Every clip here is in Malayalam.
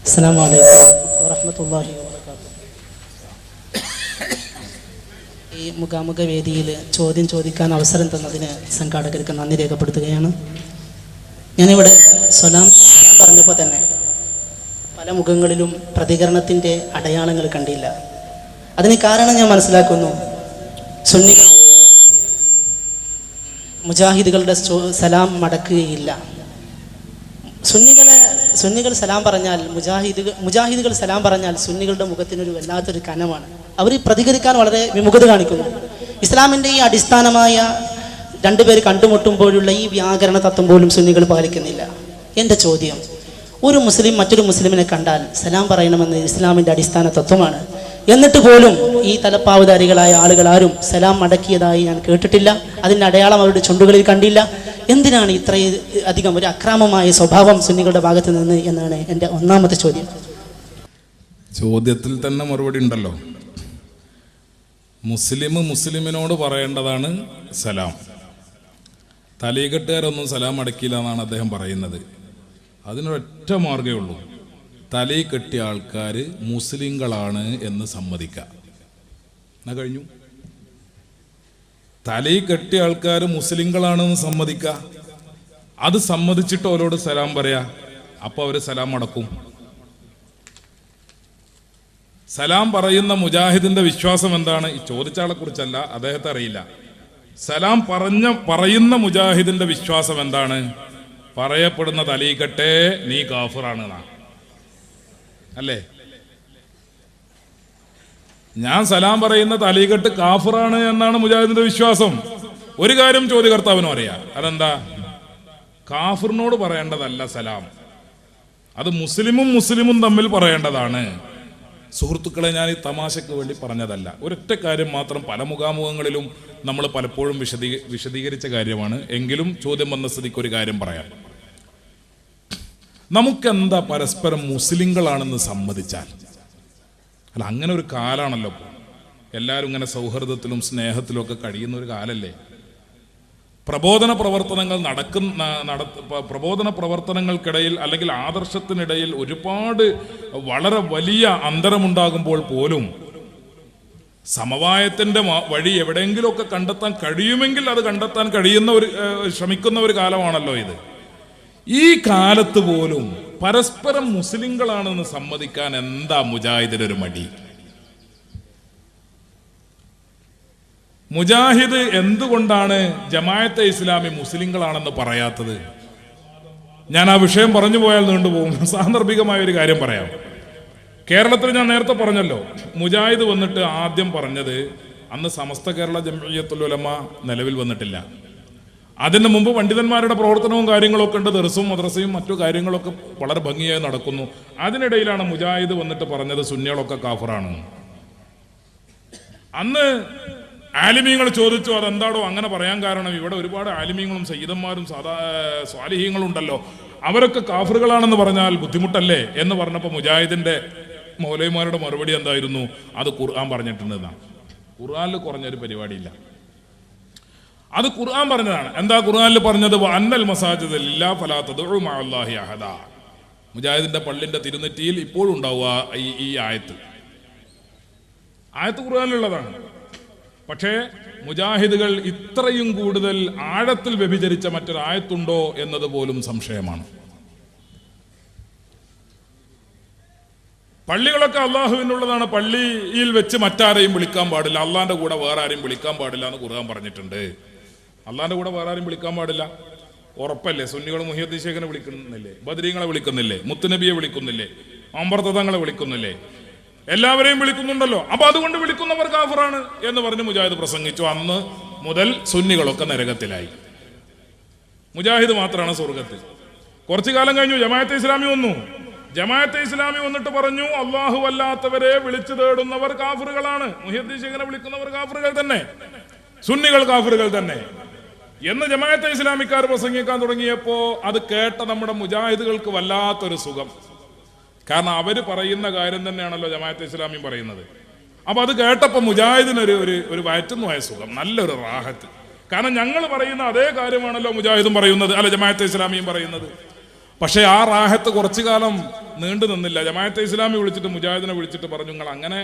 السلام عليكم ورحمة الله وبركاته ഈ മുഖാമുഖ വേദിയിൽ ചോദ്യം ചോദിക്കാൻ അവസരം തന്നതിന് സംഘാടകർക്ക് നന്ദി രേഖപ്പെടുത്തുകയാണ് ഞാനിവിടെ സ്വലാം സ്വലാം പറഞ്ഞപ്പോൾ തന്നെ പല മുഖങ്ങളിലും പ്രതികരണത്തിൻ്റെ അടയാളങ്ങൾ കണ്ടില്ല അതിന് കാരണം ഞാൻ മനസ്സിലാക്കുന്നു സുന്നി മുജാഹിദുകളുടെ ചോ- സലാം മടക്കുകയില്ല സുന്നികളെ സുന്നികൾ സലാം പറഞ്ഞാൽ മുജാഹിദുകൾ മുജാഹിദുകൾ സലാം പറഞ്ഞാൽ സുന്നികളുടെ മുഖത്തിനൊരു വല്ലാത്തൊരു കനമാണ്. അവർ പ്രതികരിക്കാൻ വളരെ വിമുഖത കാണിക്കുന്നു. ഇസ്ലാമിന്റെ ഈ അടിസ്ഥാനമായ രണ്ടുപേർ കണ്ടുമുട്ടുമ്പോഴുള്ള ഈ വ്യാകരണ തത്വം പോലും സുന്നികൾ പാലിക്കുന്നില്ല. എന്റെ ചോദ്യം ഒരു മുസ്ലിം മറ്റൊരു മുസ്ലിമിനെ കണ്ടാൽ സലാം പറയണമെന്ന് ഇസ്ലാമിന്റെ അടിസ്ഥാന തത്വമാണ്. എന്നിട്ട് പോലും ഈ തലപ്പാവധാരികളായ ആളുകൾ ആരും സലാം മടക്കിയതായി ഞാൻ കേട്ടിട്ടില്ല. അതിന്റെ അടയാളം അവരുടെ ചുണ്ടുകളിൽ കണ്ടില്ല. എന്തിനാണ് ഇത്രയും അധികം ഒരു അക്രമമായ സ്വഭാവം സുന്നികളുടെ ഭാഗത്ത് നിന്ന് എന്നാണ് എന്റെ ഒന്നാമത്തെ ചോദ്യം. ചോദ്യത്തിൽ തന്നെ മറുപടി ഉണ്ടല്ലോ. മുസ്ലിം മുസ്ലിമിനോട് പറയേണ്ടതാണ് സലാം. തലീകെട്ടുകാരൊന്നും സലാം അടക്കില്ല എന്നാണ് അദ്ദേഹം പറയുന്നത്. അതിനൊരൊറ്റ മാർഗമേ ഉള്ളൂ. തലേ കെട്ടിയ ആൾക്കാർ മുസ്ലിങ്ങളാണ് എന്ന് സമ്മതിക്കുക എന്നാ കഴിഞ്ഞു? തലേ കെട്ടിയ ആൾക്കാർ മുസ്ലിങ്ങളാണെന്ന് സമ്മതിക്ക. അത് സമ്മതിച്ചിട്ട് അവരോട് സലാം പറയാ. അപ്പൊ അവർ സലാം അടക്കും. സലാം പറയുന്ന മുജാഹിദിന്റെ വിശ്വാസം എന്താണ്? ഈ ചോദിച്ചാളെ കുറിച്ചല്ല അദ്ദേഹത്തെ അറിയില്ല. സലാം പറഞ്ഞ പറയുന്ന മുജാഹിദിന്റെ വിശ്വാസം എന്താണ്? പറയപ്പെടുന്ന തലീക്കട്ടെ നീ കാഫിറാണ് അല്ലേ? ഞാൻ സലാം പറയുന്ന തലീകെട്ട് കാഫറാണ് എന്നാണ് മുജാഹിദിന്റെ വിശ്വാസം. ഒരു കാര്യം ചോദ്യകർത്താവിനും അറിയാം. അതെന്താ? കാഫിറിനോട് പറയേണ്ടതല്ല സലാം. അത് മുസ്ലിമും മുസ്ലിമും തമ്മിൽ പറയേണ്ടതാണ്. സുഹൃത്തുക്കളെ ഞാൻ ഈ തമാശയ്ക്ക് വേണ്ടി പറഞ്ഞതല്ല. ഒരൊറ്റ കാര്യം മാത്രം പല മുഖാമുഖങ്ങളിലും നമ്മൾ പലപ്പോഴും വിശദീ വിശദീകരിച്ച കാര്യമാണ്. എങ്കിലും ചോദ്യം വന്ന സ്ഥിതിക്ക് ഒരു കാര്യം പറയാം. നമുക്കെന്താ പരസ്പരം മുസ്ലിങ്ങളാണെന്ന് സമ്മതിച്ചാൽ? അല്ല അങ്ങനെ ഒരു കാലാണല്ലോ ഇപ്പോൾ എല്ലാവരും ഇങ്ങനെ സൗഹൃദത്തിലും സ്നേഹത്തിലും ഒക്കെ കഴിയുന്ന ഒരു കാലല്ലേ? പ്രബോധന പ്രവർത്തനങ്ങൾ നടക്കുന്ന നട പ്രബോധന പ്രവർത്തനങ്ങൾക്കിടയിൽ അല്ലെങ്കിൽ ആദർശത്തിനിടയിൽ ഒരുപാട് വളരെ വലിയ അന്തരമുണ്ടാകുമ്പോൾ പോലും സമവായത്തിന്റെ മ- വഴി എവിടെയെങ്കിലുമൊക്കെ കണ്ടെത്താൻ കഴിയുമെങ്കിൽ അത് കണ്ടെത്താൻ കഴിയുന്ന ഒരു ശ്രമിക്കുന്ന ഒരു കാലമാണല്ലോ ഇത്. ഈ കാലത്ത് പോലും പരസ്പരം മുസ്ലിങ്ങളാണെന്ന് സമ്മതിക്കാൻ എന്താ മുജാഹിദിനൊരു മടി? മുജാഹിദ് എന്തുകൊണ്ടാണ് ജമായത്തെ ഇസ്ലാമി മുസ്ലിങ്ങളാണെന്ന് പറയാത്തത്? ഞാൻ ആ വിഷയം പറഞ്ഞു പോയാൽ നീണ്ടുപോകും സാന്ദർഭികമായ ഒരു കാര്യം പറയാം. കേരളത്തിൽ ഞാൻ നേരത്തെ പറഞ്ഞല്ലോ മുജാഹിദ് വന്നിട്ട് ആദ്യം പറഞ്ഞത് അന്ന് സമസ്ത കേരള ജംഇയ്യത്തുൽ ഉലമ നിലവിൽ വന്നിട്ടില്ല. അതിന് മുമ്പ് പണ്ഡിതന്മാരുടെ പ്രവർത്തനവും കാര്യങ്ങളൊക്കെ ഉണ്ട്. ദർസും മദ്രസയും മറ്റു കാര്യങ്ങളൊക്കെ വളരെ ഭംഗിയായി നടക്കുന്നു. അതിനിടയിലാണ് മുജാഹിദ് വന്നിട്ട് പറഞ്ഞത് സുന്നികളൊക്കെ കാഫറാണ് അന്ന് ആലിമീങ്ങൾ ചോദിച്ചു അതെന്താടോ അങ്ങനെ പറയാൻ കാരണം? ഇവിടെ ഒരുപാട് ആലിമീങ്ങളും സയ്യിദന്മാരും സാധാ സ്വാലിഹീങ്ങളും ഉണ്ടല്ലോ. അവരൊക്കെ കാഫറുകളാണെന്ന് പറഞ്ഞാൽ ബുദ്ധിമുട്ടല്ലേ? എന്ന് പറഞ്ഞപ്പോൾ മുജാഹിദിന്റെ മൗലൈമാരുടെ മറുപടി എന്തായിരുന്നു? അത് ഖുർആൻ പറഞ്ഞിട്ടുണ്ടെന്നാണ്. ഖുർആനിൽ കുറഞ്ഞൊരു പരിപാടിയില്ല. അത് ഖുർആൻ പറഞ്ഞതാണ്. എന്താ ഖുർആനിൽ പറഞ്ഞത്? അന്നൽ മസാജിദ് ഇല്ലാ ഫലാത്തത് അള്ളാഹി അഹദ. മുജാഹിദിന്റെ പള്ളിന്റെ തിരുനെറ്റിയിൽ ഇപ്പോഴും ഉണ്ടാവുക ഈ ഈ ആയത്ത്. ആയത്ത് ഖുർആനിലുള്ളതാണ്. പക്ഷേ മുജാഹിദുകൾ ഇത്രയും കൂടുതൽ ആഴത്തിൽ വ്യഭിചരിച്ച മറ്റൊരായത്തുണ്ടോ എന്നത് പോലും സംശയമാണ്. പള്ളികളൊക്കെ അള്ളാഹുവിനുള്ളതാണ്. പള്ളിയിൽ വെച്ച് മറ്റാരെയും വിളിക്കാൻ പാടില്ല. അള്ളാന്റെ കൂടെ വേറെ ആരെയും വിളിക്കാൻ പാടില്ല എന്ന് ഖുർആൻ പറഞ്ഞിട്ടുണ്ട്. അള്ളാന്റെ കൂടെ വേറെ ആരും വിളിക്കാൻ പാടില്ല. ഉറപ്പല്ലേ? സുന്നികൾ മുഹിയദ്ദീൻ ശേഖനെ വിളിക്കുന്നില്ലേ? ബദരീങ്ങളെ വിളിക്കുന്നില്ലേ? മുത്തുനബിയെ വിളിക്കുന്നില്ലേ? അമ്പർത്തതങ്ങളെ വിളിക്കുന്നില്ലേ? എല്ലാവരെയും വിളിക്കുന്നുണ്ടല്ലോ. അപ്പൊ അതുകൊണ്ട് വിളിക്കുന്നവർ കാഫറാണ് എന്ന് പറഞ്ഞ് മുജാഹിദ് പ്രസംഗിച്ചു. അന്ന് മുതൽ സുന്നികളൊക്കെ നരകത്തിലായി. മുജാഹിദ് മാത്രമാണ് സ്വർഗത്തിൽ കുറച്ചു കാലം കഴിഞ്ഞു ജമാഅത്തെ ഇസ്ലാമി വന്നു. ജമാഅത്തെ ഇസ്ലാമി വന്നിട്ട് പറഞ്ഞു അള്ളാഹു അല്ലാത്തവരെ വിളിച്ചു തേടുന്നവർ കാഫറുകളാണ്. മുഹിയദ്ദീൻ ശേഖനെ വിളിക്കുന്നവർ കാഫറുകൾ തന്നെ. സുന്നികൾ കാഫറുകൾ തന്നെ. എന്ന് ജമാഅത്തെ ഇസ്ലാമിക്കാർ പ്രസംഗിക്കാൻ തുടങ്ങിയപ്പോ അത് കേട്ട നമ്മുടെ മുജാഹിദുകൾക്ക് വല്ലാത്തൊരു സുഖം. കാരണം അവർ പറയുന്ന കാര്യം തന്നെയാണല്ലോ ജമാഅത്തെ ഇസ്ലാമി പറയുന്നത്. അപ്പൊ അത് കേട്ടപ്പോ മുജാഹിദിനൊരു ഒരു ഒരു വയറ്റുന്നുമായ സുഖം നല്ലൊരു റാഹത്ത്. കാരണം ഞങ്ങൾ പറയുന്ന അതേ കാര്യമാണല്ലോ മുജാഹിദും പറയുന്നത് അല്ല ജമാഅത്തെ ഇസ്ലാമിയും പറയുന്നത്. പക്ഷേ ആ റാഹത്ത് കുറച്ചു കാലം നീണ്ടു നിന്നില്ല. ജമാഅത്തെ ഇസ്ലാമി വിളിച്ചിട്ട് മുജാഹിദിനെ വിളിച്ചിട്ട് പറഞ്ഞു നിങ്ങൾ അങ്ങനെ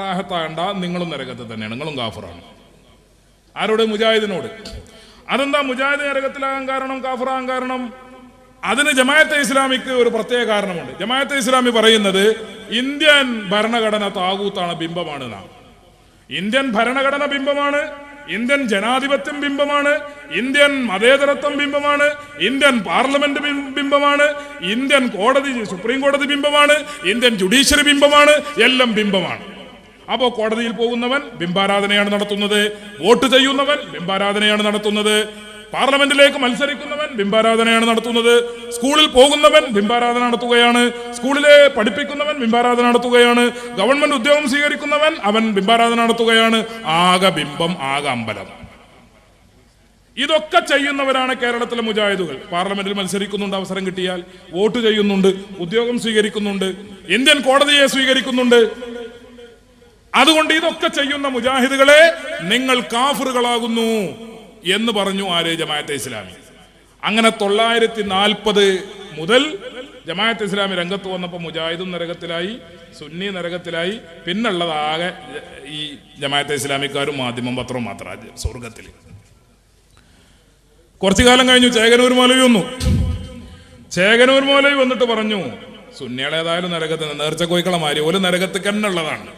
റാഹത്താകണ്ട നിങ്ങളും നരകത്ത് തന്നെയാണ് നിങ്ങളും കാഫറാണ്. ആരോട്? മുജാഹിദിനോട്. അതെന്താ? മുജാഹിദ് നരകത്തിലാകാൻ കാരണം കാഫറാകാൻ കാരണം? അതിന് ജമായത്തെ ഇസ്ലാമിക്ക് ഒരു പ്രത്യേക കാരണമുണ്ട്. ജമായത്തെ ഇസ്ലാമി പറയുന്നത് ഇന്ത്യൻ ഭരണഘടന താകൂത്താണ് ബിംബമാണ് നാം ഇന്ത്യൻ ഭരണഘടന ബിംബമാണ് ഇന്ത്യൻ ജനാധിപത്യം ബിംബമാണ് ഇന്ത്യൻ മതേതരത്വം ബിംബമാണ് ഇന്ത്യൻ പാർലമെന്റ് ബിംബമാണ് ഇന്ത്യൻ കോടതി സുപ്രീം കോടതി ബിംബമാണ് ഇന്ത്യൻ ജുഡീഷ്യറി ബിംബമാണ് എല്ലാം ബിംബമാണ്. അപ്പോ കോടതിയിൽ പോകുന്നവൻ ബിംബാരാധനയാണ് നടത്തുന്നത്. വോട്ട് ചെയ്യുന്നവൻ ബിംബാരാധനയാണ് നടത്തുന്നത്. പാർലമെന്റിലേക്ക് മത്സരിക്കുന്നവൻ ബിംബാരാധനയാണ് നടത്തുന്നത്. സ്കൂളിൽ പോകുന്നവൻ ബിംബാരാധന നടത്തുകയാണ്. സ്കൂളിലെ പഠിപ്പിക്കുന്നവൻ ബിംബാരാധന നടത്തുകയാണ്. ഗവൺമെന്റ് ഉദ്യോഗം സ്വീകരിക്കുന്നവൻ അവൻ ബിംബാരാധന നടത്തുകയാണ്. ആകെ ബിംബം ആകെ അമ്പലം. ഇതൊക്കെ ചെയ്യുന്നവരാണ് കേരളത്തിലെ മുജാഹിദുകൾ. പാർലമെന്റിൽ മത്സരിക്കുന്നുണ്ട് അവസരം കിട്ടിയാൽ. വോട്ട് ചെയ്യുന്നുണ്ട് ഉദ്യോഗം സ്വീകരിക്കുന്നുണ്ട്. ഇന്ത്യൻ കോടതിയെ സ്വീകരിക്കുന്നുണ്ട്. അതുകൊണ്ട് ഇതൊക്കെ ചെയ്യുന്ന മുജാഹിദുകളെ നിങ്ങൾ കാഫറുകളാകുന്നു എന്ന് പറഞ്ഞു ആര്? ജമാഅത്തെ ഇസ്ലാമി. അങ്ങനെ തൊള്ളായിരത്തി നാൽപ്പത് മുതൽ ജമാഅത്ത് ഇസ്ലാമി രംഗത്ത് വന്നപ്പോൾ മുജാഹിദും നരകത്തിലായി സുന്നി നരകത്തിലായി. പിന്നുള്ളതാകെ ഈ ജമാഅത്തെ ഇസ്ലാമിക്കാരും മാധ്യമം പത്രവും മാത്രം സ്വർഗത്തിൽ. കുറച്ചു കാലം കഴിഞ്ഞു ചേകനൂർ മൗലവി വന്നു. ചേകനൂർ മൗലവി വന്നിട്ട് പറഞ്ഞു സുന്നികളേതായാലും നരകത്തിന് നേർച്ച കോയിക്കളമാരി ഒരു നരകത്ത് കണ്ണുള്ളതാണ്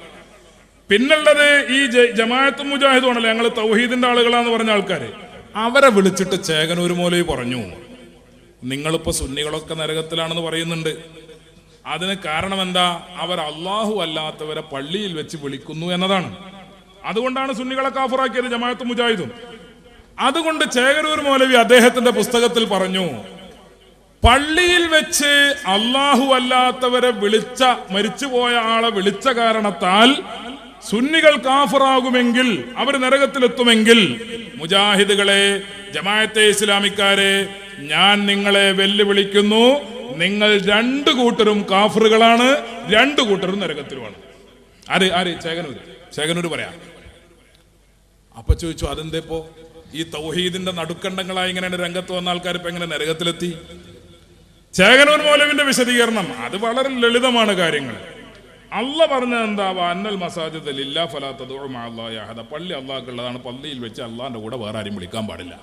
പിന്നുള്ളത് ഈ ജമാഅത്തും മുജാഹിദും ആണല്ലോ ഞങ്ങൾ തൗഹീദിന്റെ ആളുകളാന്ന് പറഞ്ഞ ആൾക്കാര്. അവരെ വിളിച്ചിട്ട് ചേകനൂർ മൗലവി പറഞ്ഞു. നിങ്ങളിപ്പോ സുന്നികളൊക്കെ നരകത്തിലാണെന്ന് പറയുന്നുണ്ട്. അതിന് കാരണം എന്താ അവർ അള്ളാഹു അല്ലാത്തവരെ പള്ളിയിൽ വെച്ച് വിളിക്കുന്നു എന്നതാണ്. അതുകൊണ്ടാണ് സുന്നികളെ കാഫറാക്കിയത് ജമാഅത്ത് മുജാഹിദും. അതുകൊണ്ട് ചേകരൂർ മൗലവി അദ്ദേഹത്തിന്റെ പുസ്തകത്തിൽ പറഞ്ഞു പള്ളിയിൽ വെച്ച് അള്ളാഹു അല്ലാത്തവരെ വിളിച്ച മരിച്ചുപോയ ആളെ വിളിച്ച കാരണത്താൽ സുന്നികൾ കാഫറാകുമെങ്കിൽ അവർ നരകത്തിലെത്തുമെങ്കിൽ മുജാഹിദുകളെ ജമാഅത്തെ ഇസ്ലാമിക്കാരെ ഞാൻ നിങ്ങളെ വെല്ലുവിളിക്കുന്നു. നിങ്ങൾ രണ്ടു കൂട്ടരും കാഫറുകളാണ് രണ്ടു കൂട്ടരും നരകത്തിലുമാണ്. ആര് ആര്? ചേകനൂർ ചേകനൂർ പറയാം. അപ്പൊ ചോദിച്ചു അതെന്തേപ്പോ? ഈ തൗഹീദിന്റെ നടുക്കണ്ടങ്ങളായി ഇങ്ങനെ രംഗത്ത് വന്ന ആൾക്കാർ ഇപ്പൊ എങ്ങനെ നരകത്തിലെത്തി? ചേകനൂർ മൗലവിന്റെ വിശദീകരണം. അത് വളരെ ലളിതമാണ് കാര്യങ്ങൾ അല്ല പറഞ്ഞ എന്താ? അന്നൽ മസാജിദ് ഇല്ലാ ഫലാത്തത് പള്ളി അള്ളാഹ്ക്കുള്ളതാണ്. പള്ളിയിൽ വെച്ച് അള്ളാന്റെ കൂടെ വേറെ ആരും വിളിക്കാൻ പാടില്ല.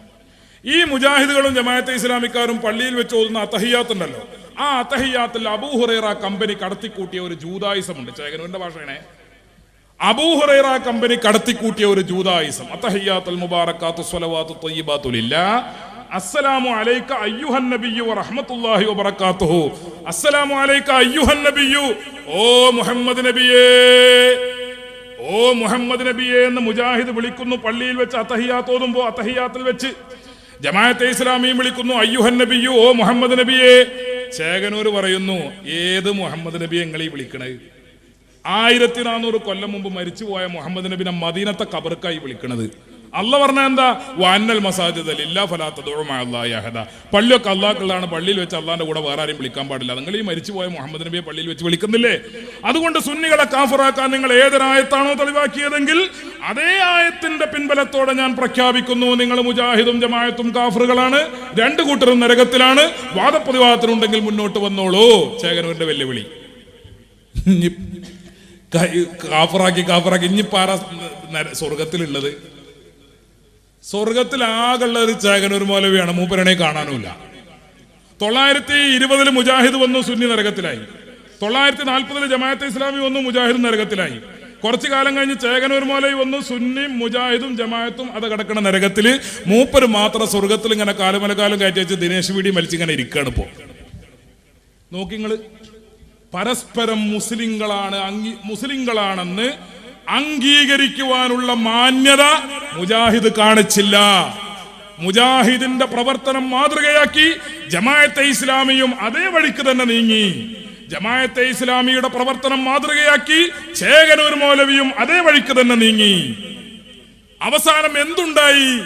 ഈ മുജാഹിദുകളും ജമാഅത്തെ ഇസ്ലാമിക്കാരും പള്ളിയിൽ വെച്ച് ഓതുന്ന അത്തഹിയാത്ത് ഉണ്ടല്ലോ. ആ അത്തഹിയാത്തിൽ അബൂഹുറൈറ കമ്പനി കടത്തിക്കൂട്ടിയ ഒരു ജൂതായുസമുണ്ട്. ചേകനുവിന്റെ ഭാഷയാണേ. അബൂഹുറൈറ കമ്പനി കടത്തിക്കൂട്ടിയ ഒരു ജൂതായുസം. അത്തഹിയാത്തുൽ മുബാറക്കാത്തു സ്വലവാത്തു ത്വയ്യിബാത്തു ലില്ലാ അസ്സലാമു അലൈക വറഹ്മത്തുള്ളാഹി വബറകാതുഹു അസ്സലാമു അലൈക ഓ മുഹമ്മദ് നബിയേ. ഓ മുഹമ്മദ് എന്ന് മുജാഹിദ് വിളിക്കുന്നു പള്ളിയിൽ വെച്ച് അത്തഹിയാത്ത് ഓതുമ്പോ വെച്ച്. ജമാഅത്തെ ഇസ്ലാമിയും വിളിക്കുന്നു അയ്യുഹൻ നബിയു ഓ മുഹമ്മദ് നബിയെ. ചേകനൂർ പറയുന്നു ഏത് മുഹമ്മദ് നബിയെ നിങ്ങളീ വിളിക്കണേ? ആയിരത്തി നാനൂറ് കൊല്ലം മുമ്പ് മരിച്ചുപോയ മുഹമ്മദ് നബിനെ മദീനത്തെ കബർക്കായി വിളിക്കണത്. അല്ല പറഞ്ഞ എന്താ? വാനൽ മസാജിദ് ഇല്ലാ ഫലാത്തഹദ പള്ളിയൊക്കെ അള്ളാഹ്ക്കുള്ളതാണ് പള്ളിയിൽ വെച്ച് അള്ളാന്റെ കൂടെ വേറെ ആരെയും വിളിക്കാൻ പാടില്ല. നിങ്ങൾ ഈ മരിച്ചുപോയ മുഹമ്മദ് നബിയെ പള്ളിയിൽ വെച്ച് വിളിക്കുന്നില്ലേ? അതുകൊണ്ട് സുന്നികളെ കാഫറാക്കാൻ നിങ്ങൾ ഏതൊരായത്താണോ തെളിവാക്കിയതെങ്കിൽ അതേ ആയത്തിന്റെ പിൻബലത്തോടെ ഞാൻ പ്രഖ്യാപിക്കുന്നു. നിങ്ങൾ മുജാഹിദും ജമായത്തും കാഫറുകളാണ്. രണ്ടു കൂട്ടരും നരകത്തിലാണ്. വാദപ്രതിവാദത്തിനുണ്ടെങ്കിൽ മുന്നോട്ട് വന്നോളൂ. ചേകനൂരിന്റെ വെല്ലുവിളി. കാഫറാക്കി കാഫറാക്കി കാഫറാക്കി പാറ ആരാ നര- ഒരു ആകെയുള്ള ഒരു മൗലവിയാണ്. മൂപ്പരണെ കാണാനുമില്ല. തൊള്ളായിരത്തി ഇരുപതിൽ മുജാഹിദ് വന്നു സുന്നി നരകത്തിലായി. തൊള്ളായിരത്തി നാൽപ്പതിൽ ജമാഅത്തെ ഇസ്ലാമി വന്നു മുജാഹിദ് നരകത്തിലായി. കുറച്ചു കാലം കഴിഞ്ഞ് ചേകനൂർ മോലയിൽ വന്നു സുന്നി മുജാഹിദും ജമാഅത്തും അത് കിടക്കുന്ന നരകത്തിൽ മൂപ്പര് മാത്രം സ്വർഗത്തിൽ ഇങ്ങനെ കാലുമലക്കാലം കയറ്റി വെച്ച് ദിനേശ് വീടി മലിച്ചിങ്ങനെ ഇരിക്കുകയാണ് ഇപ്പോ. നോക്കിങ്ങൾ. പരസ്പരം മുസ്ലിങ്ങളാണ് അംഗീ മുസ്ലിങ്ങളാണെന്ന് അംഗീകരിക്കുവാനുള്ള മാന്യത മുജാഹിദ് കാണിച്ചില്ല. മുജാഹിദിന്റെ പ്രവർത്തനം മാതൃകയാക്കി ജമായത്തെ ഇസ്ലാമിയും അതേ വഴിക്ക് തന്നെ നീങ്ങി. ജമായത്തെ ഇസ്ലാമിയുടെ പ്രവർത്തനം മാതൃകയാക്കി ചേകനൂർ മൗലവിയും അതേ വഴിക്ക് തന്നെ നീങ്ങി. അവസാനം എന്തുണ്ടായി?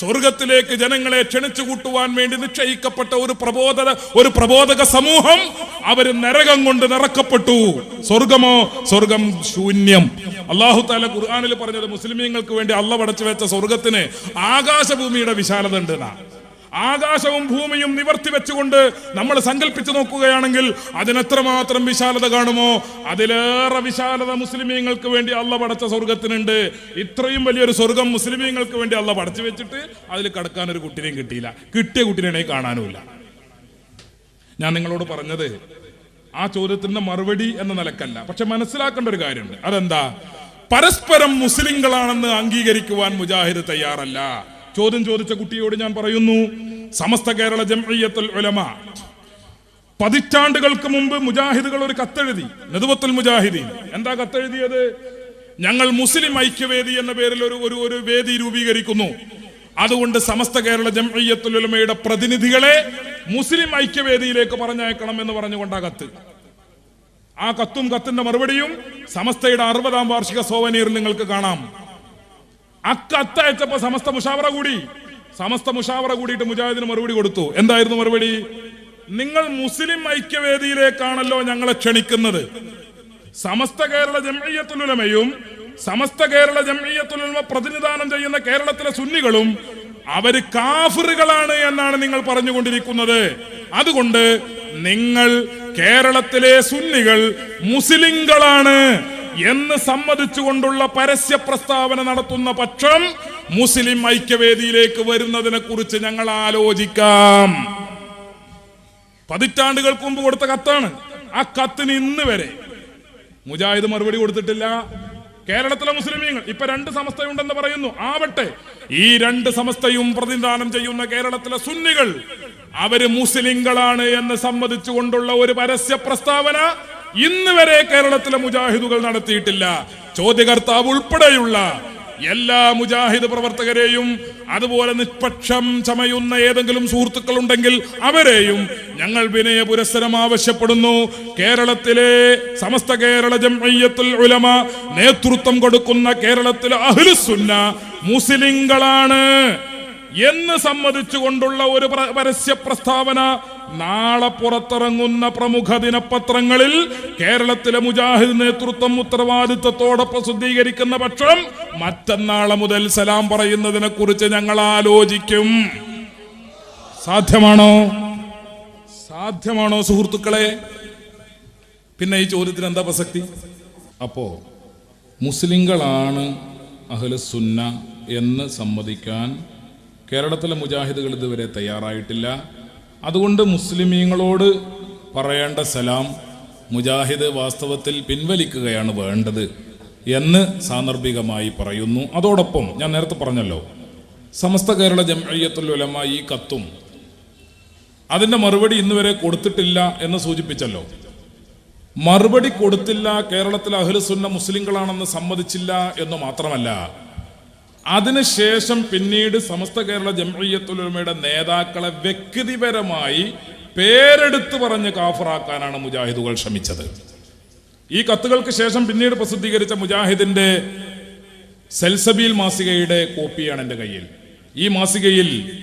സ്വർഗത്തിലേക്ക് ജനങ്ങളെ ക്ഷണിച്ചു കൂട്ടുവാൻ വേണ്ടി നിശ്ചയിക്കപ്പെട്ട ഒരു പ്രബോധന ഒരു പ്രബോധക സമൂഹം അവർ നരകം കൊണ്ട് നിറക്കപ്പെട്ടു. സ്വർഗമോ? സ്വർഗം ശൂന്യം. അള്ളാഹു താല ഖുർആാനിൽ പറഞ്ഞത് മുസ്ലിമീങ്ങൾക്ക് വേണ്ടി അള്ള പടച്ചു വെച്ച സ്വർഗത്തിന് ആകാശഭൂമിയുടെ വിശാലത ഉണ്ട്. ആകാശവും ഭൂമിയും നിവർത്തി വെച്ചുകൊണ്ട് നമ്മൾ സങ്കല്പിച്ചു നോക്കുകയാണെങ്കിൽ അതിനെത്രമാത്രം വിശാലത കാണുമോ? അതിലേറെ വിശാലത മുസ്ലിമീങ്ങൾക്ക് വേണ്ടി അള്ള പടച്ച സ്വർഗത്തിനുണ്ട് ഇത്രയും വലിയൊരു സ്വർഗം മുസ്ലിമീങ്ങൾക്ക് വേണ്ടി അള്ള പടച്ചു വെച്ചിട്ട് അതിൽ കടക്കാൻ ഒരു കുട്ടിനെയും കിട്ടിയില്ല. കിട്ടിയ കുട്ടിനെ കാണാനുമില്ല. ഞാൻ നിങ്ങളോട് പറഞ്ഞത് ആ ചോദ്യത്തിന്റെ മറുപടി എന്ന നിലക്കല്ല. പക്ഷെ മനസ്സിലാക്കേണ്ട ഒരു കാര്യമുണ്ട്. അതെന്താ? പരസ്പരം മുസ്ലിങ്ങളാണെന്ന് അംഗീകരിക്കുവാൻ മുജാഹിദ് തയ്യാറല്ല. ചോദ്യം ചോദിച്ച കുട്ടിയോട് ഞാൻ പറയുന്നു സമസ്ത കേരള ജംഇയ്യത്തുൽ ഉലമ പതിറ്റാണ്ടുകൾക്ക് മുമ്പ് മുജാഹിദുകൾ ഒരു കത്തെഴുതി നെതുവത്തുൽ മുജാഹിദീൻ. എന്താ കത്തെഴുതിയത്? ഞങ്ങൾ മുസ്ലിം ഐക്യവേദി എന്ന പേരിൽ ഒരു ഒരു ഒരു വേദി രൂപീകരിക്കുന്നു. അതുകൊണ്ട് സമസ്ത കേരള ജംഇയ്യത്തുൽ ഉലമയുടെ പ്രതിനിധികളെ മുസ്ലിം ഐക്യവേദിയിലേക്ക് പറഞ്ഞയക്കണം എന്ന് പറഞ്ഞുകൊണ്ട് ആ കത്ത്. ആ കത്തും കത്തിന്റെ മറുപടിയും സമസ്തയുടെ അറുപതാം വാർഷിക സോവനീർ നിങ്ങൾക്ക് കാണാം. അക്കത്തയച്ചപ്പോ സമസ്ത മുഷാവറ കൂടി. സമസ്ത മുഷാവറ കൂടിയിട്ട് മുജാഹിദിന് മറുപടി കൊടുത്തു. എന്തായിരുന്നു മറുപടി? നിങ്ങൾ മുസ്ലിം ഐക്യവേദിയിലേക്കാണല്ലോ ഞങ്ങളെ ക്ഷണിക്കുന്നത്. സമസ്ത കേരള ജംഇയ്യത്തുലമയും സമസ്ത കേരള ജംഇയ്യത്തുലമ പ്രതിനിധാനം ചെയ്യുന്ന കേരളത്തിലെ സുന്നികളും അവർ കാഫിറുകളാണ് എന്നാണ് നിങ്ങൾ പറഞ്ഞുകൊണ്ടിരിക്കുന്നത്. അതുകൊണ്ട് നിങ്ങൾ കേരളത്തിലെ സുന്നികൾ മുസ്ലിങ്ങളാണ്. എന്ന് സമ്മതിച്ചുകൊണ്ടുള്ള പരസ്യ പ്രസ്താവന നടത്തുന്ന പക്ഷം മുസ്ലിം ഐക്യവേദിയിലേക്ക് വരുന്നതിനെ കുറിച്ച് ഞങ്ങൾ ആലോചിക്കാം. പതിറ്റാണ്ടുകൾക്ക് മുമ്പ് കൊടുത്ത കത്താണ്. ആ കത്തിന് ഇന്ന് വരെ മുജാഹിദ് മറുപടി കൊടുത്തിട്ടില്ല. കേരളത്തിലെ മുസ്ലിമീങ്ങൾ ഇപ്പൊ രണ്ട് സമസ്തയുണ്ടെന്ന് പറയുന്നു. ആവട്ടെ ഈ രണ്ട് സമസ്തയും പ്രതിനിധാനം ചെയ്യുന്ന കേരളത്തിലെ സുന്നികൾ അവർ മുസ്ലിങ്ങളാണ് എന്ന് സമ്മതിച്ചുകൊണ്ടുള്ള ഒരു പരസ്യ പ്രസ്താവന ഇന്ന് വരെ കേരളത്തിലെ മുജാഹിദുകൾ നടത്തിയിട്ടില്ല. ചോദ്യകർത്താവ് ഉൾപ്പെടെയുള്ള എല്ലാ മുജാഹിദ് പ്രവർത്തകരെയും അതുപോലെ നിഷ്പക്ഷം ചമയുന്ന ഏതെങ്കിലും സുഹൃത്തുക്കൾ ഉണ്ടെങ്കിൽ അവരെയും ഞങ്ങൾ വിനയ പുരസ്സരം ആവശ്യപ്പെടുന്നു. കേരളത്തിലെ സമസ്ത കേരള ജംഇയ്യത്തുൽ ഉലമ നേതൃത്വം കൊടുക്കുന്ന കേരളത്തിലെ അഹ്ലുസുന്ന മുസ്ലിങ്ങളാണ് എന്ന് സമ്മതിച്ചുകൊണ്ടുള്ള ഒരു പരസ്യ പ്രസ്താവന നാളെ പുറത്തിറങ്ങുന്ന പ്രമുഖ ദിനപത്രങ്ങളിൽ കേരളത്തിലെ മുജാഹിദ് നേതൃത്വം ഉത്തരവാദിത്തത്തോടെ പ്രസിദ്ധീകരിക്കുന്ന പക്ഷം മറ്റന്നാളെ മുതൽ സലാം പറയുന്നതിനെ കുറിച്ച് ഞങ്ങൾ ആലോചിക്കും. സാധ്യമാണോ? സാധ്യമാണോ സുഹൃത്തുക്കളെ? പിന്നെ ഈ ചോദ്യത്തിന് എന്താ പ്രസക്തി? അപ്പോ മുസ്ലിങ്ങളാണ് അഹ്ലുസുന്ന എന്ന് സമ്മതിക്കാൻ കേരളത്തിലെ മുജാഹിദുകൾ ഇതുവരെ തയ്യാറായിട്ടില്ല. അതുകൊണ്ട് മുസ്ലിമീങ്ങളോട് പറയേണ്ട സലാം മുജാഹിദ് വാസ്തവത്തിൽ പിൻവലിക്കുകയാണ് വേണ്ടത് എന്ന് സാന്ദർഭികമായി പറയുന്നു. അതോടൊപ്പം ഞാൻ നേരത്തെ പറഞ്ഞല്ലോ സമസ്ത കേരള ജംഇയ്യത്തുൽ ഉലമ ഈ കത്തും അതിന്റെ മറുപടി ഇന്ന് വരെ കൊടുത്തിട്ടില്ല എന്ന് സൂചിപ്പിച്ചല്ലോ. മറുപടി കൊടുത്തില്ല കേരളത്തിലെ അഹ്ലുസുന്ന മുസ്ലിങ്ങളാണെന്ന് സമ്മതിച്ചില്ല എന്ന് മാത്രമല്ല അതിനുശേഷം പിന്നീട് സമസ്ത കേരള ജംഇയ്യത്തുലമയുടെ നേതാക്കളെ വ്യക്തിപരമായി പേരെടുത്ത് പറഞ്ഞ് കാഫറാക്കാനാണ് മുജാഹിദുകൾ ശ്രമിച്ചത്. ഈ കത്തുകൾക്ക് ശേഷം പിന്നീട് പ്രസിദ്ധീകരിച്ച മുജാഹിദിന്റെ സെൽസബീൽ മാസികയുടെ കോപ്പിയാണ് എന്റെ കയ്യിൽ. ഈ മാസികയിൽ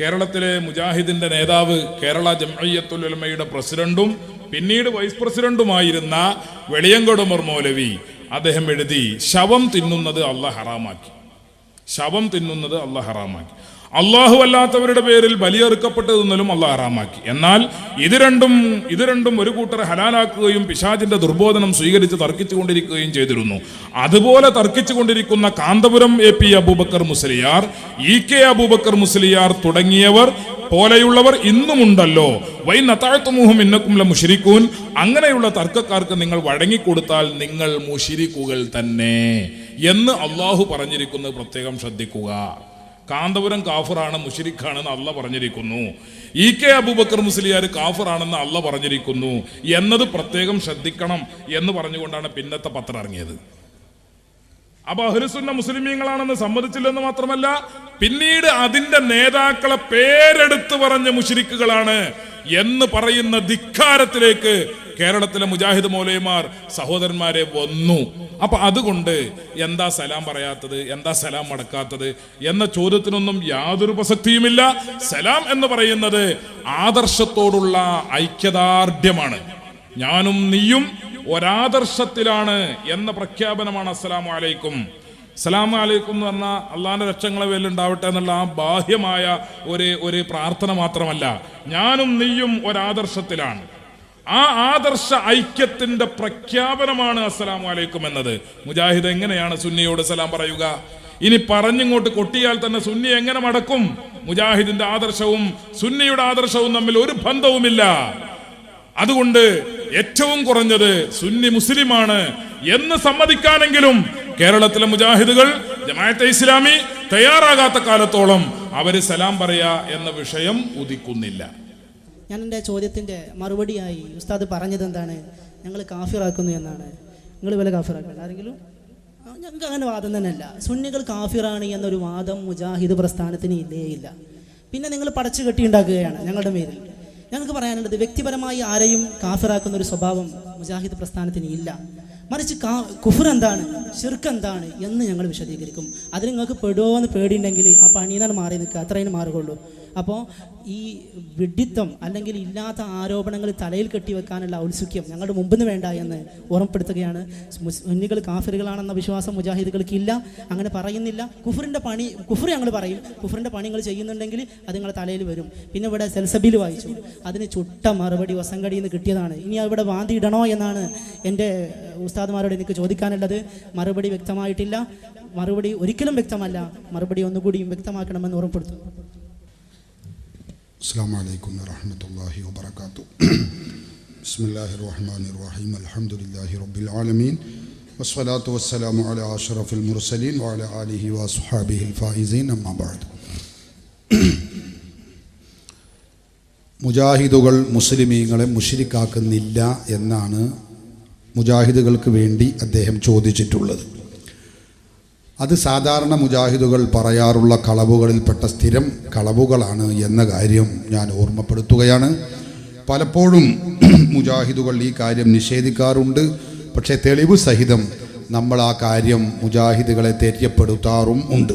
കേരളത്തിലെ മുജാഹിദിന്റെ നേതാവ് കേരള ജംഇയ്യത്തുൽ ഉലമയുടെ പ്രസിഡന്റും പിന്നീട് വൈസ് പ്രസിഡന്റുമായിരുന്ന വെളിയങ്കോട് മൗലവി അദ്ദേഹം എഴുതി ശവം തിന്നുന്നത് അള്ള ഹറാമാക്കി. ശവം തിന്നുന്നത് അള്ളാഹ് ഹറാമാക്കി. അള്ളാഹു അല്ലാത്തവരുടെ പേരിൽ ബലിയെറുക്കപ്പെട്ടത് തിന്നലും അള്ളാഹ് ഹറാമാക്കി. എന്നാൽ ഇത് രണ്ടും ഇത് രണ്ടും ഒരു കൂട്ടർ ഹലാലാക്കുകയും പിശാചിന്റെ ദുർബോധനം സ്വീകരിച്ച് തർക്കിച്ചുകൊണ്ടിരിക്കുകയും ചെയ്തിരുന്നു. അതുപോലെ തർക്കിച്ചുകൊണ്ടിരിക്കുന്ന Kanthapuram A P Abubakar Musliyar E K Abubakar Musliyar തുടങ്ങിയവർ പോലെയുള്ളവർ ഇന്നുമുണ്ടല്ലോ. വൈ നത്താഴ്ത്തുമൂഹം ഇന്നക്കുംല മുഷിരിക്കൂൻ അങ്ങനെയുള്ള തർക്കക്കാർക്ക് നിങ്ങൾ വഴങ്ങിക്കൊടുത്താൽ നിങ്ങൾ മുഷിരിക്കുകൾ തന്നെ. എന്ന് അള്ളാഹു പറഞ്ഞിരിക്കുന്നത് പ്രത്യേകം ശ്രദ്ധിക്കുക. കാന്തപുരം കാഫറാണ് മുഷിരിഖാണെന്ന് അല്ല പറഞ്ഞിരിക്കുന്നു. ഇ കെ അബൂബക്കർ മുസ്ലിയാർ കാഫറാണെന്ന് അല്ല പറഞ്ഞിരിക്കുന്നു. എന്നത് പ്രത്യേകം ശ്രദ്ധിക്കണം എന്ന് പറഞ്ഞുകൊണ്ടാണ് പിന്നത്തെ പത്രം ഇറങ്ങിയത്. അപ്പൊ അഹ്ലുസുന്ന മുസ്ലിമീങ്ങളാണെന്ന് സമ്മതിച്ചില്ലെന്ന് മാത്രമല്ല പിന്നീട് അതിന്റെ നേതാക്കളെ പേരെടുത്ത് പറഞ്ഞ മുഷിരിക്കുകളാണ് എന്ന് പറയുന്ന ധിക്കാരത്തിലേക്ക് കേരളത്തിലെ മുജാഹിദ് മൗലൈമാർ സഹോദരന്മാരെ വന്നു. അപ്പൊ അതുകൊണ്ട് എന്താ സലാം പറയാത്തത് എന്താ സലാം മടക്കാത്തത് എന്ന ചോദ്യത്തിനൊന്നും യാതൊരു പ്രസക്തിയുമില്ല. സലാം എന്ന് പറയുന്നത് ആദർശത്തോടുള്ള ഐക്യദാർഢ്യമാണ്. ഞാനും നീയും ഒരാദർശത്തിലാണ് എന്ന പ്രഖ്യാപനമാണ് അസ്സലാമു അലൈക്കും. അസ്സലാമു അലൈക്കും എന്ന് പറഞ്ഞാൽ അള്ളാന്റെ രക്ഷങ്ങളെ വേലുണ്ടാവട്ടെ എന്നുള്ള ആ ബാഹ്യമായ ഒരു ഒരു പ്രാർത്ഥന മാത്രമല്ല. ഞാനും നീയും ഒരാദർശത്തിലാണ്. ആ ആദർശ ഐക്യത്തിന്റെ പ്രഖ്യാപനമാണ് അസ്സലാമു അലൈക്കും എന്നത്. മുജാഹിദ് എങ്ങനെയാണ് സുന്നിയോട് സലാം പറയുക? ഇനി പറഞ്ഞിങ്ങോട്ട് കൊട്ടിയാൽ തന്നെ സുന്നി എങ്ങനെ മടക്കും? മുജാഹിദിന്റെ ആദർശവും സുന്നിയുടെ ആദർശവും തമ്മിൽ ഒരു ബന്ധവുമില്ല. അതുകൊണ്ട് ഏറ്റവും കുറഞ്ഞത് സുന്നി മുസ്ലിമാണ് എന്ന് സമ്മതിക്കാനെങ്കിലും കേരളത്തിലെ മുജാഹിദുകൾ ജമാഅത്തെ ഇസ്ലാമി തയ്യാറാകാത്ത കാലത്തോളം അവർ സലാം പറയാ എന്ന വിഷയം ഉദിക്കുന്നില്ല. ഞാൻ എന്റെ ചോദ്യത്തിന്റെ മറുപടിയായി ഉസ്താദ് പറഞ്ഞത് എന്താണ് ഞങ്ങൾ കാഫിറാക്കുന്നു എന്നാണ്. നിങ്ങൾ വില കാഫിറാക്കണ്ട. ആരെങ്കിലും? ഞങ്ങൾക്ക് അങ്ങനെ വാദം തന്നെയല്ല സുന്നികൾ കാഫിറാണ് എന്നൊരു വാദം മുജാഹിദ് പ്രസ്ഥാനത്തിന് ഇല്ലേ ഇല്ല. പിന്നെ നിങ്ങൾ പടച്ചു കെട്ടി ഉണ്ടാക്കുകയാണ് ഞങ്ങളുടെ മേലിൽ. ഞങ്ങൾക്ക് പറയാനുള്ളത് വ്യക്തിപരമായി ആരെയും കാഫിറാക്കുന്ന ഒരു സ്വഭാവം മുജാഹിദ് പ്രസ്ഥാനത്തിന് ഇല്ല. മറിച്ച് കാ കുഫർ എന്താണ്? ഷിർക്ക് എന്താണ് എന്ന് ഞങ്ങൾ വിശദീകരിക്കും. അതിന് നിങ്ങൾക്ക് പെടുമോ എന്ന് പേടിയുണ്ടെങ്കിൽ ആ പണിയെന്നാണ് മാറി നിൽക്കുക. അത്രയും മാറുകയുള്ളൂ. അപ്പോൾ ഈ വിഡിത്തം അല്ലെങ്കിൽ ഇല്ലാത്ത ആരോപണങ്ങൾ തലയിൽ കെട്ടി വെക്കാനുള്ള ഔത്സുഖ്യം ഞങ്ങളുടെ മുമ്പിൽ നിന്ന് വേണ്ട എന്ന് ഓർമ്മപ്പെടുത്തുകയാണ്. മുന്നികൾ കാഫിറുകളാണെന്ന വിശ്വാസം മുജാഹിദുകൾക്കില്ല അങ്ങനെ പറയുന്നില്ല. കുഫറിന്റെ പണി കുഫർ ഞങ്ങൾ പറയും. കുഫറിന്റെ പണി നിങ്ങൾ ചെയ്യുന്നുണ്ടെങ്കിൽ അത് നിങ്ങളുടെ തലയിൽ വരും. പിന്നെ ഇവിടെ സെൽസബിൽ വായിച്ചു. അതിന് ചുട്ട മറുപടി വസങ്കടിയിൽ നിന്ന് കിട്ടിയതാണ്. ഇനി അവിടെ വാന്തി ഇടണോ എന്നാണ് എന്റെ ഉസ്താദ്മാരോട് എനിക്ക് ചോദിക്കാനുള്ളത് മറുപടി വ്യക്തമായിട്ടില്ല. മറുപടി ഒരിക്കലും വ്യക്തമല്ല. മറുപടി ഒന്നുകൂടിയും വ്യക്തമാക്കണമെന്ന് ഓർമ്മപ്പെടുത്തുന്നു. അസ്സാം വലൈക്കും വറഹമത്തല്ലാഹി വാത്തു ബിസ്മില്ലാഹി റഹ്മാൻ റഹീം. അലഹമുല്ലാഹി റബ്ബിൽ ആലമീൻ. വസ്സലാത്തു മുർസലീൻ മുജാഹിദുകൾ മുസ്ലിമീങ്ങളെ മുഷിരിക്കാക്കുന്നില്ല എന്നാണ് മുജാഹിദുകൾക്ക് വേണ്ടി അദ്ദേഹം ചോദിച്ചിട്ടുള്ളത്. അത് സാധാരണ മുജാഹിദുകൾ പറയാറുള്ള കളവുകളിൽപ്പെട്ട സ്ഥിരം കളവുകളാണ് എന്ന കാര്യം ഞാൻ ഓർമ്മപ്പെടുത്തുകയാണ്. പലപ്പോഴും മുജാഹിദുകൾ ഈ കാര്യം നിഷേധിക്കാറുണ്ട്. പക്ഷേ തെളിവ് സഹിതം നമ്മൾ ആ കാര്യം മുജാഹിദുകളെ തെര്യപ്പെടുത്താറും ഉണ്ട്.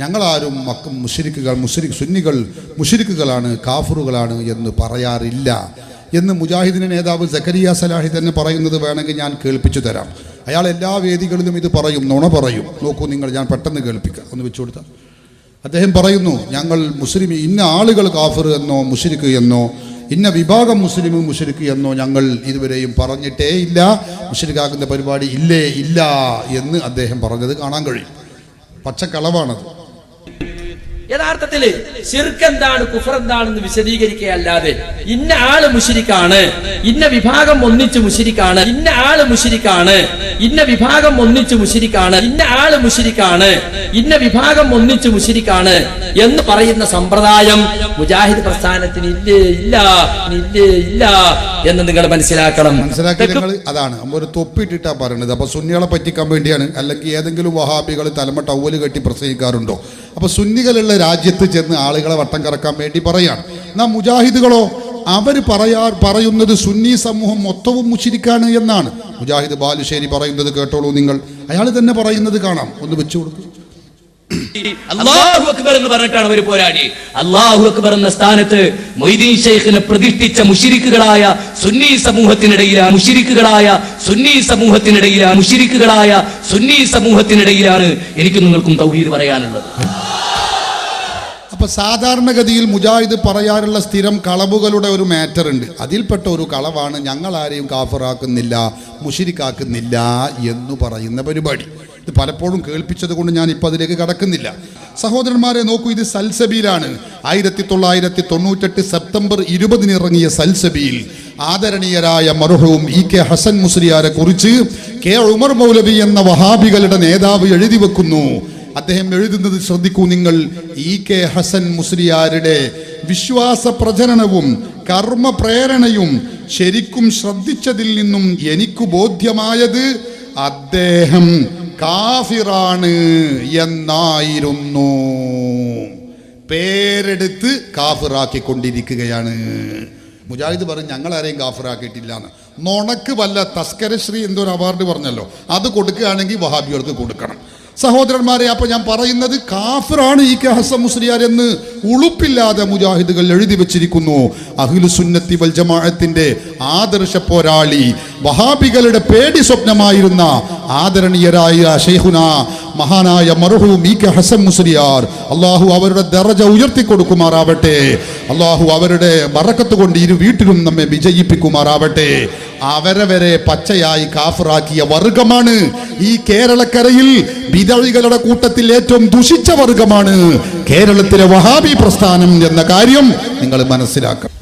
ഞങ്ങളാരും മക്ക മുഷരിക്കുകൾ മുഷരിക് സുന്നികൾ മുഷരിക്കുകളാണ് കാഫറുകളാണ് എന്ന് പറയാറില്ല. എന്ന് മുജാഹിദിന്റെ നേതാവ് സക്കരിയ സലാഹി തന്നെ പറയുന്നത് വേണമെങ്കിൽ ഞാൻ കേൾപ്പിച്ചു തരാം. അയാൾ എല്ലാ വേദികളിലും ഇത് പറയും നുണ പറയും. നോക്കൂ നിങ്ങൾ ഞാൻ പെട്ടെന്ന് കേൾപ്പിക്കാം. ഒന്ന് വെച്ചു കൊടുത്താൽ അദ്ദേഹം പറയുന്നു ഞങ്ങൾ മുസ്ലിം ഇന്ന ആളുകൾ കാഫർ എന്നോ മുഷരിക്ക് എന്നോ ഇന്ന വിഭാഗം മുസ്ലിം മുഷരിക്ക് എന്നോ ഞങ്ങൾ ഇതുവരെയും പറഞ്ഞിട്ടേ ഇല്ല. മുഷരിക്കാക്കുന്ന പരിപാടി ഇല്ലേ? ഇല്ല. എന്ന് അദ്ദേഹം പറഞ്ഞത് കാണാൻ കഴിയും. പച്ചക്കളവാണത്. യഥാർത്ഥത്തിൽ ശിർക്ക് എന്താണ് കുഫർ എന്താണെന്ന് വിശദീകരിക്കുകയല്ലാതെ ഇന്ന ആൾ മുഷിരിക്കാണ് ഇന്ന വിഭാഗം ഒന്നിച്ച് മുഷിരിക്കാണ് ഇന്ന ആൾ മുഷിരിക്കാണ് ഇന്ന വിഭാഗം ഒന്നിച്ച് മുഷിരിക്കാണ് ഇന്ന ആൾ മുഷിരിക്കാണ് ഇന്ന വിഭാഗം ഒന്നിച്ച് മുഷിരിക്കാണ് എന്ന് പറയുന്ന സമ്പ്രദായം മുജാഹിദ് പ്രസ്ഥാനത്തിന് ഇല്ലേ ഇല്ല ഇല്ലേ ഇല്ല എന്ന് നിങ്ങൾ മനസ്സിലാക്കണം. മനസ്സിലാക്കി അതാണ്. ഒരു തൊപ്പിട്ടിട്ടാ പറയുന്നത് അപ്പൊ സുന്നികളെ പറ്റിക്കാൻ വേണ്ടിയാണ്. അല്ലെങ്കിൽ ഏതെങ്കിലും വഹാബികൾ തലമ ടവൽ കെട്ടി പ്രസംഗിക്കാറുണ്ടോ? അപ്പൊ സുന്നികളുള്ള രാജ്യത്ത് ചെന്ന് ആളുകളെ വട്ടം കറക്കാൻ വേണ്ടി പറയാണ്. എന്നാ മുജാഹിദുകളോ അവർ പറയാ പറയുന്നത് സുന്നി സമൂഹം മൊത്തവും മുഷിരിക്കാണ് എന്നാണ്. മുജാഹിദ് ബാലുശ്ശേരി പറയുന്നത് കേട്ടോളൂ നിങ്ങൾ. അയാൾ തന്നെ പറയുന്നത് കാണാം. ഒന്ന് വെച്ചു കൊടുക്കും. അക്ബർ എന്ന് അവർ പോരാടി. അക്ബർ എന്ന പ്രതിഷ്ഠിച്ച സുന്നി സുന്നി സുന്നി എനിക്ക് നിങ്ങൾക്കും തൗഹീദ് പറയാനുള്ളത്. അപ്പൊ സാധാരണഗതിയിൽ മുജാഹിദ് പറയാറുള്ള സ്ഥിരം കളവുകളുടെ ഒരു മാറ്റർ ഉണ്ട്. അതിൽപ്പെട്ട ഒരു കളവാണ് ഞങ്ങൾ ആരെയും കാഫറാക്കുന്നില്ല മുഷിരിക്കാക്കുന്നില്ല എന്ന് പറയുന്ന പരിപാടി. ഇത് പലപ്പോഴും കേൾപ്പിച്ചത് കൊണ്ട് ഞാൻ ഇപ്പൊ അതിലേക്ക് കടക്കുന്നില്ല. സഹോദരന്മാരെ നോക്കൂ ഇത് സൽസബിയിലാണ്. ആയിരത്തി തൊള്ളായിരത്തി തൊണ്ണൂറ്റെട്ട് സെപ്റ്റംബർ ഇരുപതിന് ഇറങ്ങിയ സൽസബിയിൽ ആദരണീയരായ മറുഹവും ഇ കെ ഹസൻ മുസ്ലിയാരെ കുറിച്ച് കെ ഉമർ മൗലവി എന്ന വഹാബികളുടെ നേതാവ് എഴുതി വെക്കുന്നു. അദ്ദേഹം എഴുതുന്നത് ശ്രദ്ധിക്കൂ നിങ്ങൾ ഇ കെ ഹസൻ മുസ്ലിയാരുടെ വിശ്വാസ പ്രചരണവും കർമ്മ പ്രേരണയും ശരിക്കും ശ്രദ്ധിച്ചതിൽ നിന്നും എനിക്ക് ബോധ്യമായത് അദ്ദേഹം കാഫിറാണ് എന്നായിരുന്നു. പേരെടുത്ത് കാഫിറാക്കി കൊണ്ടിരിക്കുകയാണ് മുജാഹിദ് പറഞ്ഞു ഞങ്ങൾ ആരെയും കാഫിറാക്കിയിട്ടില്ല എന്ന് നുണക്ക് വല്ല തസ്കരശ്രീ എന്തോ ഒരു അവാർഡ് പറഞ്ഞല്ലോ. അത് കൊടുക്കുകയാണെങ്കിൽ വഹാബികൾക്ക് കൊടുക്കണം. സഹോദരന്മാരെ അപ്പൊ ഞാൻ പറയുന്നത് കാഫിറാണ് ഈ കെ ഹസൻ മുസ്ലിയാർ എന്ന് ഉളുപ്പില്ലാതെ മുജാഹിദുകൾ എഴുതി വെച്ചിരിക്കുന്നു. അഖിലു സുന്നത്തി വൽ ജമാഅത്തിന്റെ ആദർശ പോരാളി വഹാബികളുടെ പേടി സ്വപ്നമായിരുന്ന ആദരണീയരായ ഷെയ്ഖുന മഹാനായ മർഹൂം ഇ കെ ഹസൻ മുസ്ലിയാർ. അള്ളാഹു അവരുടെ ദറജ ഉയർത്തി കൊടുക്കുമാറാവട്ടെ അള്ളാഹു അവരുടെ വറക്കത്ത് കൊണ്ട് ഇരു വീട്ടിലും നമ്മെ വിജയിപ്പിക്കുമാറാവട്ടെ. അവരെ വരെ പച്ചയായി കാഫറാക്കിയ വർഗമാണ്. ഈ കേരളക്കരയിൽ വിതഴികളുടെ കൂട്ടത്തിൽ ഏറ്റവും ദുഷിച്ച വർഗമാണ്. കേരളത്തിലെ വഹാബി പ്രസ്ഥാനം എന്ന കാര്യം നിങ്ങൾ മനസ്സിലാക്കണം.